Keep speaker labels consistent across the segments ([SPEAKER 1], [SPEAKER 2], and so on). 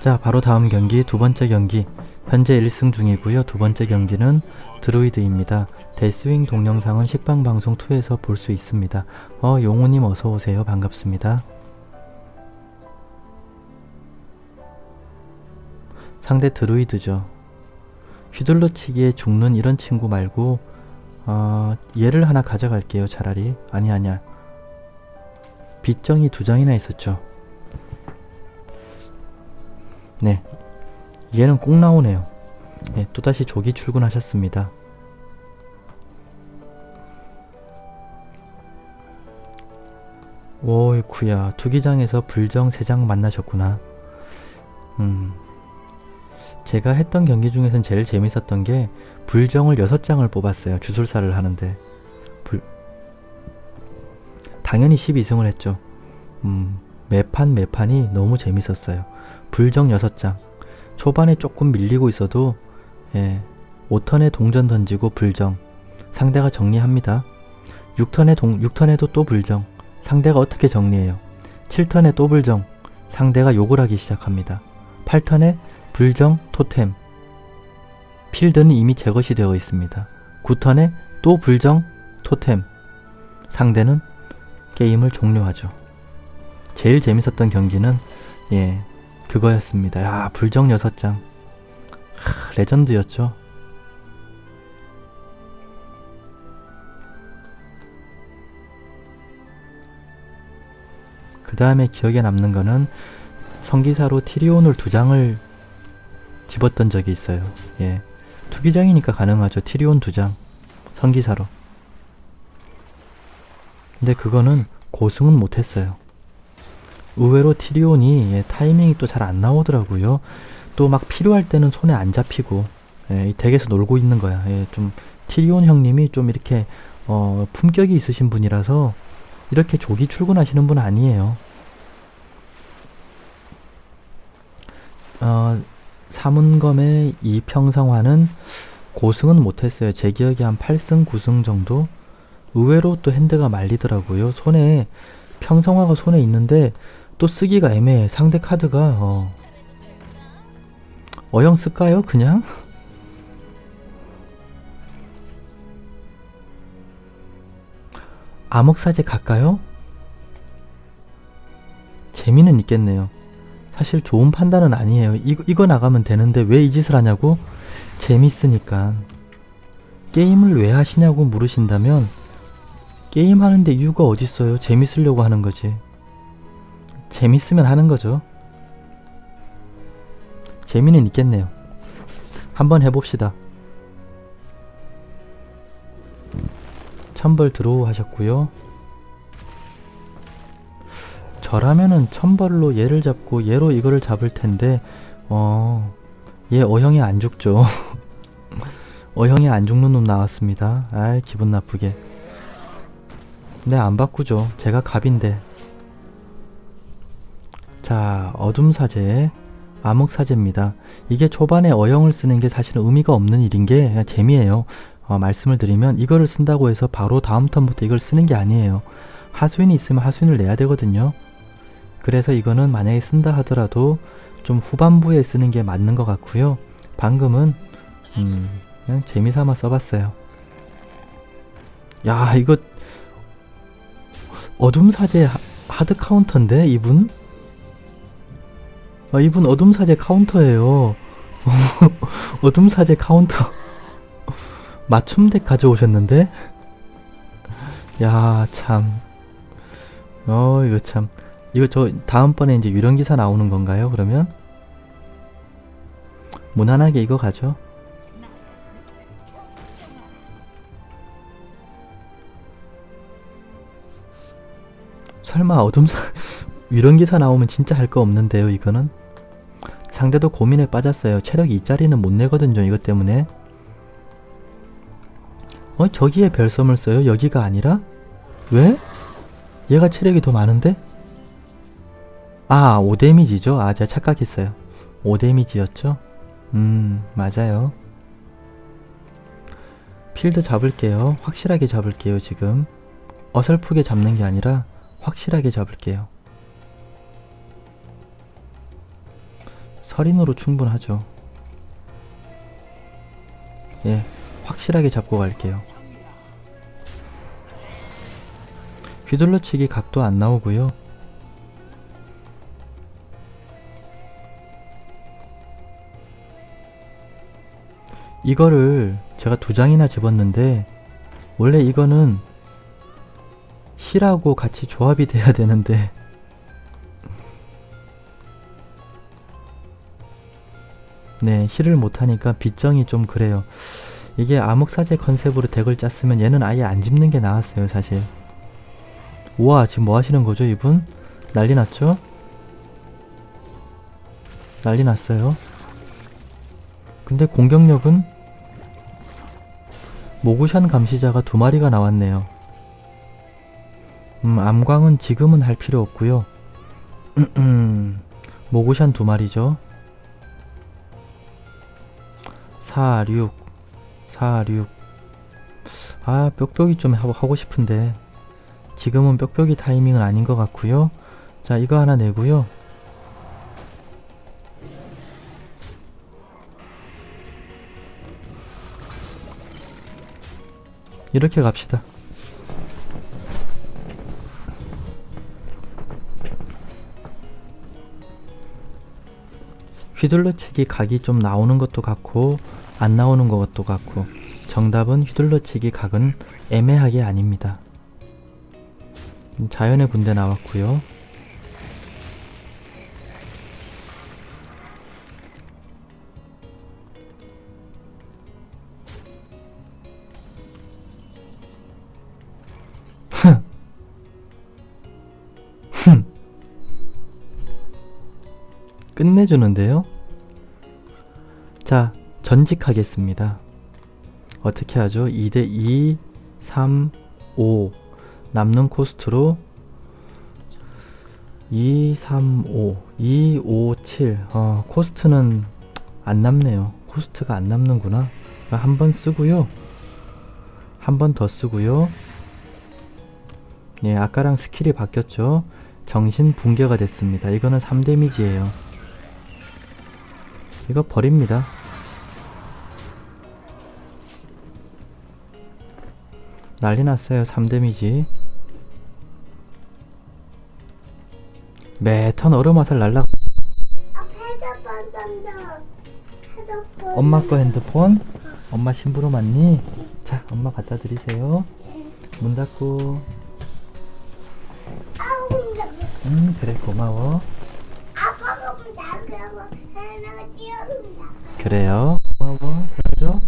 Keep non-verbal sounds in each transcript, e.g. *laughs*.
[SPEAKER 1] 자, 바로 다음 경기 두 번째 경기. 현재 1승 중이고요. 두 번째 경기는 드루이드입니다. 데스윙 동영상은 식빵방송 2에서 볼 수 있습니다. 어, 용호님 어서 오세요. 반갑습니다. 상대 드루이드죠. 휘둘러치기에 죽는 이런 친구 말고 어, 얘를 하나 가져갈게요. 차라리 아니 아니야. 빗정이 두 장이나 있었죠. 네, 얘는 꼭 나오네요. 네, 또다시 조기 출근하셨습니다. 오이쿠야 투기장에서 불정 3장 만나셨구나. 음, 제가 했던 경기 중에선 제일 재밌었던 게 불정을 6장을 뽑았어요. 주술사를 하는데. 불... 당연히 12승을 했죠. 음, 매판 매판이 너무 재밌었어요. 불정 6장. 초반에 조금 밀리고 있어도 예, 5턴에 동전 던지고 불정. 상대가 정리합니다. 6턴에 동, 6턴에도 또 불정. 상대가 어떻게 정리해요? 7턴에 또 불정. 상대가 욕을 하기 시작합니다. 8턴에 불정 토템. 필드는 이미 제 것이 되어 있습니다. 9턴에 또 불정 토템. 상대는 게임을 종료하죠. 제일 재밌었던 경기는 예 그거였습니다. 야 불정 6장 하, 레전드였죠. 그 다음에 기억에 남는 거는 성기사로 티리온을 두 장을 집었던 적이 있어요. 예. 투기장이니까 가능하죠. 티리온 두 장. 성기사로. 근데 그거는 고승은 못했어요. 의외로 티리온이 예, 타이밍이 또 잘 안 나오더라고요. 또 막 필요할 때는 손에 안 잡히고 예, 이 덱에서 놀고 있는 거야. 예, 좀 티리온 형님이 좀 이렇게 어, 품격이 있으신 분이라서 이렇게 조기 출근하시는 분 아니에요. 어, 사문검의 이평성화는 고승은 못했어요. 제 기억에 한 8승, 9승 정도? 의외로 또 핸드가 말리더라고요. 손에, 평성화가 손에 있는데 또 쓰기가 애매해. 상대 카드가, 어, 어영 쓸까요? 그냥? *laughs* 암흑사제 갈까요? 재미는 있겠네요. 사실 좋은 판단은 아니에요. 이거, 이거 나가면 되는데 왜 이 짓을 하냐고? 재밌으니까. 게임을 왜 하시냐고 물으신다면 게임 하는데 이유가 어딨어요? 재밌으려고 하는 거지. 재밌으면 하는 거죠. 재미는 있겠네요. 한번 해봅시다. 천벌 드로우 하셨고요. 저라면은 천벌로 얘를 잡고 얘로 이거를 잡을 텐데 어, 얘 어형이 안 죽죠. *laughs* 어형이 안 죽는 놈 나왔습니다. 아이 기분 나쁘게. 네, 안 바꾸죠. 제가 갑인데. 자, 어둠 사제, 암흑 사제입니다. 이게 초반에 어형을 쓰는 게 사실은 의미가 없는 일인 게 재미예요. 어, 말씀을 드리면 이거를 쓴다고 해서 바로 다음 턴부터 이걸 쓰는 게 아니에요. 하수인이 있으면 하수인을 내야 되거든요. 그래서 이거는 만약에 쓴다 하더라도 좀 후반부에 쓰는 게 맞는 것 같고요. 방금은 음, 그냥 재미삼아 써봤어요. 야 이거 어둠 사제 하- 하드 카운터인데 이분? 아, 이분 어둠 사제 카운터예요. *laughs* 어둠 사제 카운터. *laughs* 맞춤 덱 가져오셨는데? *laughs* 야, 참. 어, 이거 참. 이거 저 다음번에 이제 유령 기사 나오는 건가요? 그러면 무난하게 이거 가죠. 설마 어둠사 유령 기사 나오면 진짜 할 거 없는데요, 이거는. 상대도 고민에 빠졌어요. 체력 2짜리는 못 내거든요, 이것 때문에. 어, 저기에 별섬을 써요? 여기가 아니라? 왜? 얘가 체력이 더 많은데? 아, 5데미지죠? 아, 제가 착각했어요. 5데미지였죠? 음, 맞아요. 필드 잡을게요. 확실하게 잡을게요, 지금. 어설프게 잡는 게 아니라 확실하게 잡을게요. 서린으로 충분하죠. 예, 확실하게 잡고 갈게요. 휘둘러치기 각도 안 나오고요. 이거를 제가 두 장이나 집었는데 원래 이거는 힐하고 같이 조합이 돼야 되는데 네 힐을 못하니까 빗정이 좀 그래요 이게 암흑사제 컨셉으로 덱을 짰으면 얘는 아예 안 집는 게 나았어요 사실 우와 지금 뭐 하시는 거죠 이분? 난리 났죠? 난리 났어요 근데 공격력은 모구샨 감시자가 두 마리가 나왔네요 음, 암광은 지금은 할 필요 없고요. *clears throat* 모구샨 두 마리죠. 4, 6, 4, 6. 아, 뾱뾱이 좀 하고, 싶은데 지금은 뾱뾱이 타이밍은 아닌 것 같고요. 자, 이거 하나 내고요. 이렇게 갑시다. 휘둘러치기 각이 좀 나오는 것도 같고 안 나오는 것도 같고 정답은 휘둘러치기 각은 애매하게 아닙니다. 음, 자연의 군대 나왔고요. 끝내주는데요. 자, 전직하겠습니다. 어떻게 하죠? 2대 2, 3, 5. 남는 코스트로 2, 3, 5. 2, 5, 7. 어, 코스트는 안 남네요. 코스트가 안 남는구나. 한 번 쓰고요. 한 번 더 쓰고요. 예, 아까랑 스킬이 바뀌었죠. 정신 붕괴가 됐습니다. 이거는 3 데미지예요. 이거 버립니다. 난리 났어요. 3데미지. 매턴 얼음화살 날라
[SPEAKER 2] 아.
[SPEAKER 1] 엄마 거 핸드폰? 엄마 심부름 왔니? 자, 엄마 갖다 드리세요. 문 닫고. 음, 그래, 고마워.
[SPEAKER 2] 아빠가 본다. 그러고
[SPEAKER 1] 그래요. 고마워. 그러죠?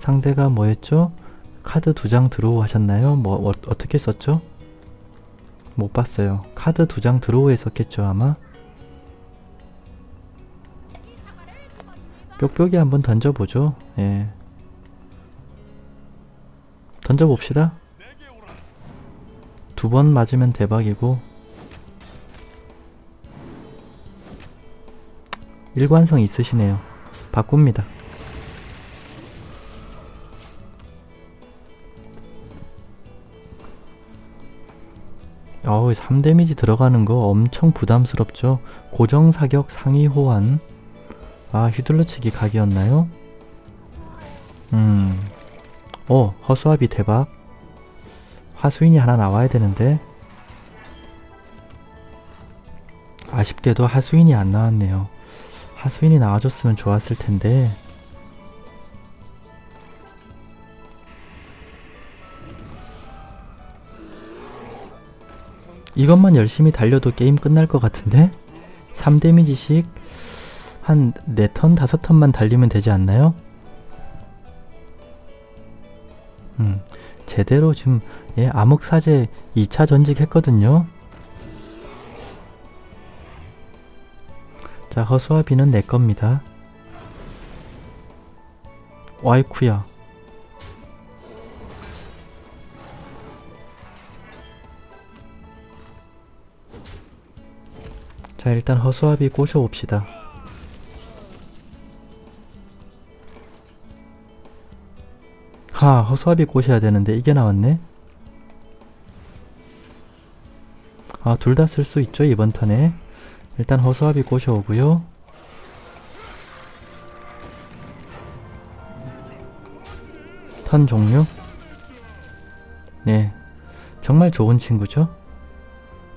[SPEAKER 1] 상대가 뭐였죠? 카드 두 장 드로우 하셨나요? 뭐 어, 어떻게 썼죠? 못 봤어요. 카드 두 장 드로우 했었겠죠 아마. 뾱뾱이 한번 던져보죠. 예. 던져봅시다. 두 번 맞으면 대박이고 일관성 있으시네요. 바꿉니다. 어우, 3데미지 들어가는 거 엄청 부담스럽죠? 고정 사격 상위 호환. 아, 휘둘러치기 각이었나요? 음. 어, 허수아비 대박. 하수인이 하나 나와야 되는데. 아쉽게도 하수인이 안 나왔네요. 하수인이 나와줬으면 좋았을 텐데. 이것만 열심히 달려도 게임 끝날 것 같은데? 3데미지씩 한 4턴, 5턴만 달리면 되지 않나요? 음, 제대로 지금 예, 암흑사제 2차 전직 했거든요. 자, 허수아 비는 내 겁니다. 와이쿠야. 자, 일단 허수아비 꼬셔봅시다. 하, 허수아비 꼬셔야 되는데 이게 나왔네? 아, 둘 다 쓸 수 있죠, 이번 턴에. 일단 허수아비 꼬셔오고요. 턴 종료. 네. 정말 좋은 친구죠?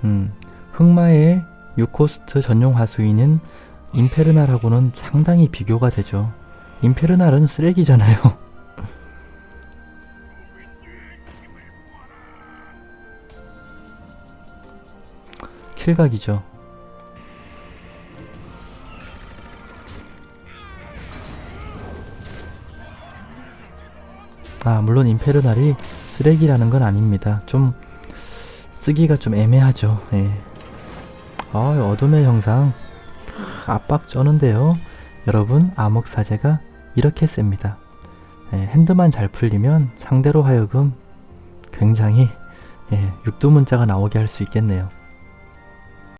[SPEAKER 1] 음, 흑마의 6코스트 전용 하수인은 임페르날하고는 상당히 비교가 되죠. 임페르날은 쓰레기잖아요. *laughs* 킬각이죠. 아, 물론 임페르날이 쓰레기라는 건 아닙니다. 좀 쓰기가 좀 애매하죠. 예. 아, 어둠의 형상 크, 압박 쩌는데요. 여러분, 암흑사제가 이렇게 셉니다. 예, 핸드만 잘 풀리면 상대로 하여금 굉장히 예, 육두문자가 나오게 할 수 있겠네요.